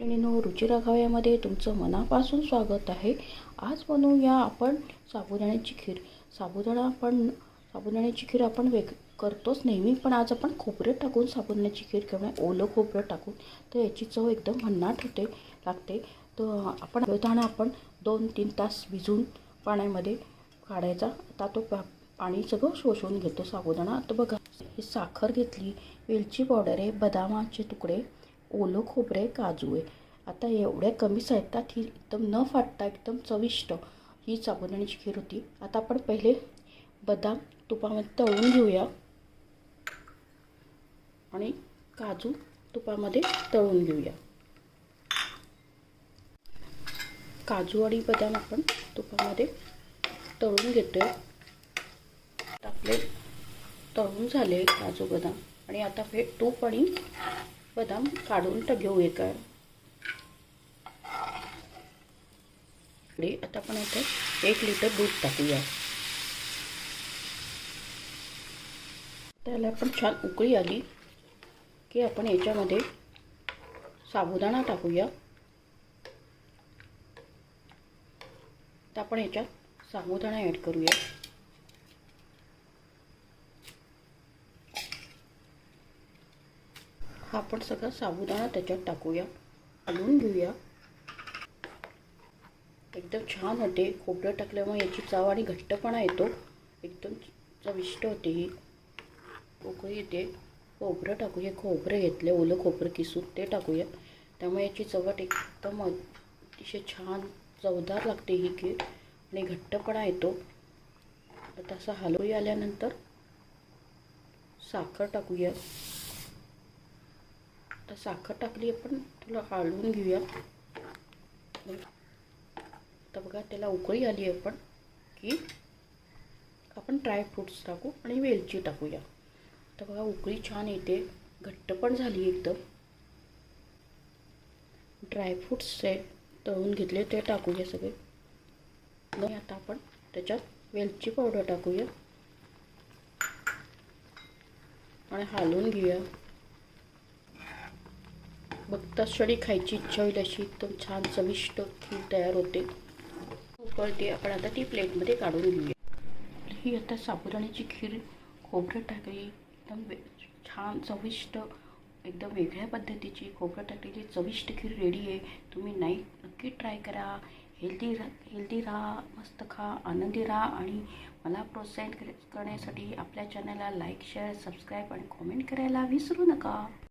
मैत्रिणींनो रुचिरा खाव्यामध्ये तुमचं मनापासून स्वागत आहे. आज बनवूया आपण साबुदाण्याची खीर. साबुदाणा आपण साबुदाण्याची खीर आपण वेग करतोच नेहमी पण आज आपण खोबरं टाकून साबुदाण्याची खीर किंवा ओलं खोबरं टाकून. तर याची चव एकदम भन्नाट होते लागते. तर आपण साबुदाणा आपण दोन तीन तास भिजून पाण्यामध्ये काढायचा. आता तो पाणी सगळं शोषून घेतो साबुदाणा. आता बघा ही साखर घेतली वेलची पावडर आहे बदामाचे तुकडे ओलं खोबरे काजू आहे. आता एवढ्या कमी साहित्यात ही एकदम न फाटता एकदम चविष्ट ही साबुदाण्याची खीर होती. आता आपण पहिले बदाम तुपामध्ये तळून घेऊया. आणि काजू तुपामध्ये तळून घेऊया. काजू आणि बदाम आपण तुपामध्ये तळून घेतोय. आपले तळून झाले काजू बदाम. आणि आता हे तूप आणि बदाम काढून घेऊ एका. इकडे आता आपण इथे एक लिटर दूध टाकूया. त्याला आपण छान उकळी आली की आपण याच्यामध्ये साबुदाणा टाकूया. तर आपण याच्यात साबुदाणा ॲड करूया. हा आपण सगळा साबुदाणा त्याच्यात टाकूया हलवून घेऊया. एकदम छान होते. खोबरं टाकल्यामुळे याची चव आणि घट्टपणा येतो. एकदम चविष्ट होते ही. उकळी येते. खोबरं टाकूया. खोबरं घेतले ओलं खोबरं किसून ते टाकूया. त्यामुळे याची चवट एकदम अतिशय छान चवदार लागते ही की आणि घट्टपणा येतो. आता असं हलवूया आल्यानंतर साखर टाकूया. आता साखर टाकली आपण थोडं हलवून घेऊया. आता बघा त्याला उकळी आली आपण की आपण ड्रायफ्रूट्स टाकू आणि वेलची टाकूया. तर बघा उकळी छान येते घट्ट पण झाली एकदम. ड्रायफ्रूट्स आहे तळून घेतले ते टाकूया सगळे. आणि आता आपण त्याच्यात वेलची पावडर टाकूया. आणि हालवून घेऊया. बघता क्षणी खायची इच्छा होईल अशी एकदम छान चविष्ट खीर तयार होते. उकळते. आपण आता ती प्लेटमध्ये काढून घेऊया. ही आता साबुदाण्याची खीर खोबरं टाकली. एकदम छान चविष्ट एकदम वेगळ्या पद्धतीची खोबरं टाकलेली चविष्ट खीर रेडी आहे. तुम्ही नाही नक्की ट्राय करा. हेल्दी रा हेल्दी राहा मस्त खा आनंदी राहा आणि मला प्रोत्साहित करण्यासाठी आपल्या चॅनलला लाईक शेअर सबस्क्राईब आणि कॉमेंट करायला विसरू नका.